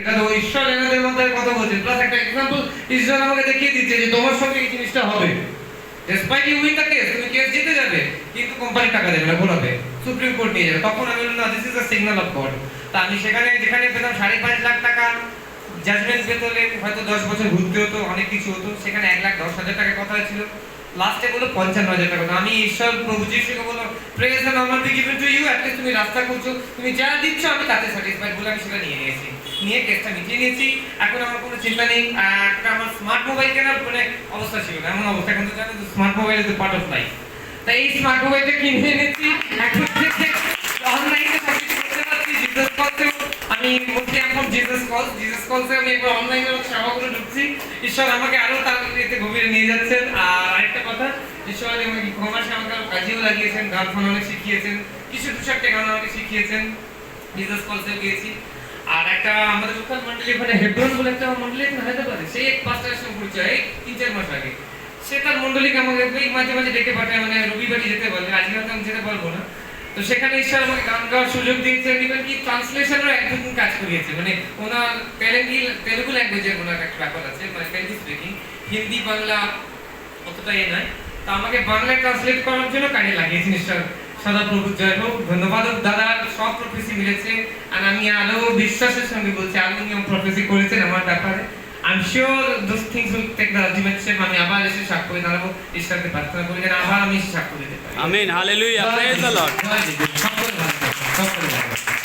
এটা তো ঈশ্বর এনাদের মধ্যে কথা বলছে। প্লাস একটা এক্সাম্পল ঈশ্বর আমাকে দেখিয়ে দিচ্ছে যে তোমার সঙ্গে এই জিনিসটা হবে। Despite you win the case তুমি কেস জিতে যাবে, কিন্তু কোম্পানি টাকা দেবে না ঘোরাবে সুপ্রিম কোর্ট নিয়ে যাবে। তখন আমি বললাম, না this is the signal of God তা আমি সেখানে, যেখানে পেতাম সাড়ে পাঁচ লাখ টাকা জাজমেন্ট পেতে হলে হয়তো দশ বছর ঘুরতে হতো, অনেক কিছু হতো, সেখানে এক লাখ দশ হাজার টাকা কথা ছিল। লাস্টে বলো পঞ্চান্ন হাজার টাকা। আমি ঈশ্বর প্রভু যিশুকে বলল praise and honour be given to you at least তুমি রাস্তা করছ তুমি যা দিচ্ছ আমি তাতে স্যাটিসফাইড বলে আমি সেটা নিয়ে নিয়েছি। নিয়ে কেসটা মিটিয়ে নিয়েছি। এখন আমার কোনো চিন্তা নেই। একটা আমার স্মার্ট মোবাইল কেনার মানে অবস্থা ছিল না। এমন অবস্থা। এখন তো জানো smart mobile is part of life তাই এই স্মার্ট মোবাইলটা কিনে এনেছি। এখন অনলাইনে সবকিছু করতে পারছি জিসাস কলসে আমি বলছি এখন জিসাস কলস জিসাস কলসে আমি একবার অনলাইনে সেবা করে ঢুকছি। ঈশ্বর আমাকে আরও তার গভীরে নিয়ে যাচ্ছেন। আর আরেকটা কথা, ঈশ্বর আমাকে কমার্সে আমাকে কাজেও লাগিয়েছেন, গান ফান অনেক শিখিয়েছেন, কিছু দু চারটে গান আমাকে শিখিয়েছেন। জিসাস কলসে গিয়েছি। আর একটা আমাদের লোকাল মন্ডলী ওখানে হেব্রন বলে একটা মন্ডলী এখানে হায়দ্রাবাদে সেই এক পাঁচটার সঙ্গে এই তিন চার মাস আগে। সে তার মন্ডলীকে আমাকে মাঝে মাঝে ডেকে পাঠায় মানে রবিবারই যেতে বলে আজকে হয়তো আমি যেতে পারব না। তো সেখানে ঈশ্বর আমাকে গান গাওয়ার সুযোগ দিয়েছে। ইভেন কি ট্রান্সলেশনেরও একদিন কাজ করিয়েছে। মানে ওনার তেলেগু তেলেগু ল্যাঙ্গুয়েজের ওনার একটা ব্যাপার আছে মানে তেলেগু স্পিকিং হিন্দি, বাংলা অতটা এ নয়। তো আমাকে বাংলায় ট্রান্সলেট করার জন্য কাজে লাগিয়েছেন ঈশ্বর সদা প্রভু জয় হোক। ধন্যবাদ। দাদা, সব প্রফেসি মিলেছে। আর আমি আরও বিশ্বাসের সঙ্গে বলছি আরও নিয়ম প্রফেসি করেছেন আমার ব্যাপারে I'm sure those things will take the ultimate shape. আমি আবার এসে সাক্ষ্য করে দাঁড়াবো ঈশ্বরকে প্রার্থনা করি যেন আবার আমি সাক্ষ্য দিতে পারি আমিন হালেলুয়া প্রেজ দ্য লর্ড সকল। ভালো সকল ভালো।